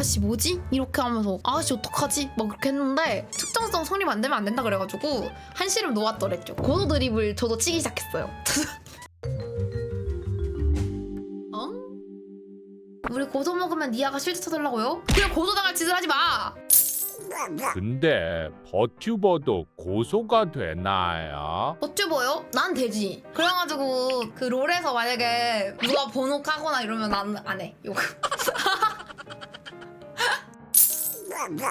아씨 뭐지? 이렇게 하면서 아씨 어떡하지? 막 그렇게 했는데 특정성 성립 안 되면 안 된다 그래가지고 한시름 놓았더랬죠. 고소 드립을 저도 치기 시작했어요. 어? 우리 고소 먹으면 니아가 실드 쳐달라고요? 그냥 고소 당할 짓을 하지 마. 근데 버튜버도 고소가 되나요? 어쭈보요? 난 되지. 그래가지고 그 롤에서 만약에 누가 번호하거나 이러면 난 안 해. 욕.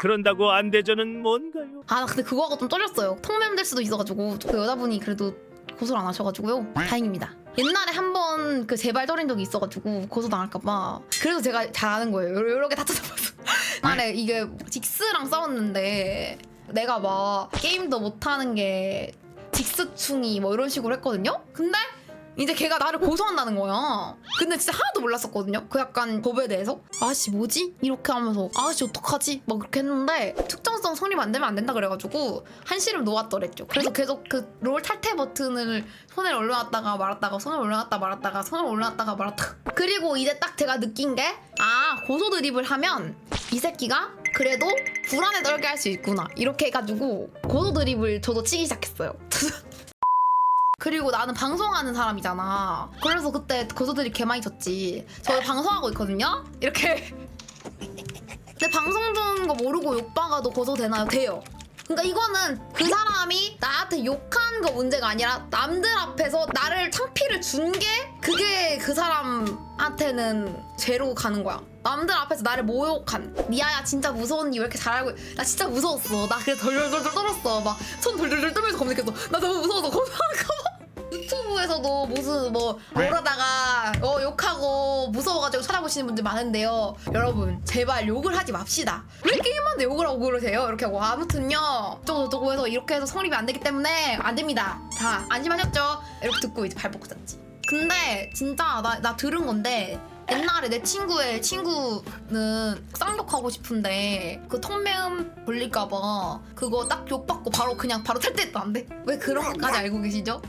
그런다고 안 되저는 뭔가요? 아, 나 근데 그거하고 좀 떨렸어요. 통매면 될 수도 있어가지고 그 여자분이 그래도 고소를 안 하셔가지고요. 다행입니다. 옛날에 한 번 그 제발 떨인 적이 있어가지고 고소 당할까봐 그래서 제가 잘하는 거예요. 개다 찾아봐서. 나에 이게 직스랑 싸웠는데 내가 막 게임도 못하는 게 직스충이 뭐 이런 식으로 했거든요. 근데 이제 걔가 나를 고소한다는 거야. 근데 진짜 하나도 몰랐었거든요. 그 약간 법에 대해서. 아씨 뭐지? 이렇게 하면서 아씨 어떡하지? 막 그렇게 했는데 특정성 성립 안 되면 안 된다 그래가지고 한시름 놓았더랬죠. 그래서 계속 그 롤 탈퇴 버튼을 손에 올려놨다가 말았다가 손을 올려놨다 말았다가 손을 올려놨다가 말았다가 그리고 이제 딱 제가 느낀 게 아 고소 드립을 하면 이 새끼가 그래도 불안에 떨게 할 수 있구나 이렇게 해가지고 고소 드립을 저도 치기 시작했어요. 그리고 나는 방송하는 사람이잖아. 그래서 그때 고소들이 개 많이 쳤지. 저 방송하고 있거든요. 이렇게. 근데 방송 중인 거 모르고 욕박아도 고소되나요? 돼요. 그러니까 이거는 그 사람이 나한테 욕한 거 문제가 아니라 남들 앞에서 나를 창피를 준 게 그게 그 사람한테는 죄로 가는 거야. 남들 앞에서 나를 모욕한 니아야 진짜 무서웠니 왜 이렇게 잘 알고 있- 나 진짜 무서웠어 나 그래서 덜덜덜 떨었어 막 손 덜덜덜 떨면서 검색했어 나 너무 무서워서 봐 유튜브에서도 무슨 뭐 모르다가 어 욕하고 무서워가지고 찾아보시는 분들 많은데요. 여러분 제발 욕을 하지 맙시다. 왜 게임하는데 욕을 하고 그러세요? 이렇게 하고. 아무튼요 저거 저거 해서 이렇게 해서 성립이 안 되기 때문에 안 됩니다. 다 안심하셨죠? 이렇게 듣고 이제 발 뻗고 잤지. 근데 진짜 나, 나 들은 건데 옛날에 내 친구의 친구는 쌍욕하고 싶은데 그 턱매음 걸릴까봐 그거 딱 욕받고 바로 그냥 바로 탈퇴했다 안 돼? 왜 그런 것까지 알고 계시죠?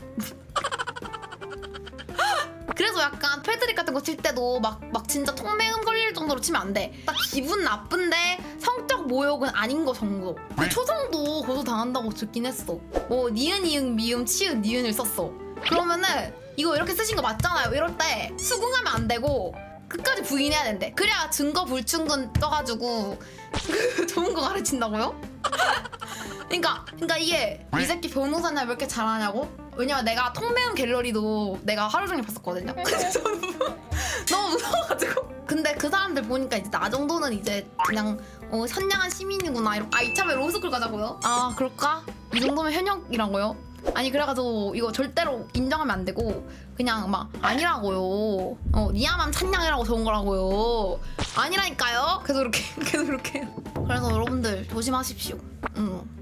그래서 약간 패드립 같은 거 칠 때도 막, 막 진짜 턱매음 걸릴 정도로 치면 안 돼. 딱 기분 나쁜데 성적 모욕은 아닌 거 정도. 그 초성도 고소 당한다고 듣긴 했어. 뭐 니은 이응 미음 치은 니은을 썼어. 그러면은 이거 이렇게 쓰신 거 맞잖아요. 이럴 때 수긍하면 안 되고 끝까지 부인해야 된대. 그래야 증거 불충분 떠가지고 좋은 거 가르친다고요? 그러니까 그러니까 이게 이 새끼 변호사냐 왜 이렇게 잘하냐고? 왜냐면 내가 통매운 갤러리도 내가 하루 종일 봤었거든요. 그래서 너무 무서워가지고. 근데 그 사람들 보니까 이제 나 정도는 이제 그냥 어, 선량한 시민이구나. 이렇게 아 이참에 로스쿨 가자고요. 아 그럴까? 이 정도면 현역이라고요? 아니 그래가지고 이거 절대로 인정하면 안 되고 그냥 막 아니라고요. 어 니아만 찬양이라고 좋은 거라고요. 아니라니까요. 계속 이렇게 계속 이렇게. 그래서 여러분들 조심하십시오. 응.